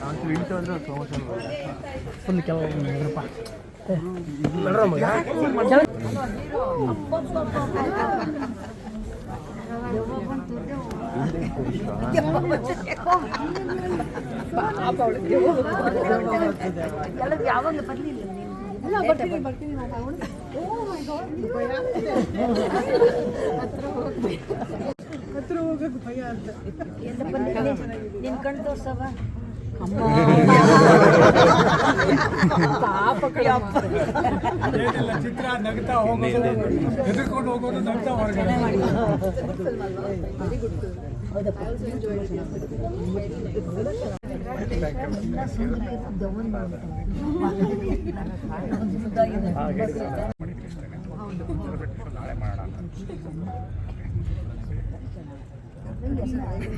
ನಾನು ಇಳಿತು ಅಂದ್ರೆ promotion full ಕೆಲವು ಹೆದರಪ್ಪ ಮಗ ಯಾವಾಗ ಬರ್ಲಿಲ್ಲ ಹತ್ರ ಹೋಗಕ್ಕೆ ಭಯ ಅಂತ ನಿನ್ ಕಣ್ ತೋರ್ಸವ ಏನಿಲ್ಲ ಚಿತ್ರ ನಗ್ತಾ ಹೋಗೋದು ಎದುರ್ಕೊಂಡು ಹೋಗೋದು ನಗ್ತಾ ಹೊರಗಡೆ. ನಾಳೆ ಮಾಡೋಣ ಚೆನ್ನಾಗಿ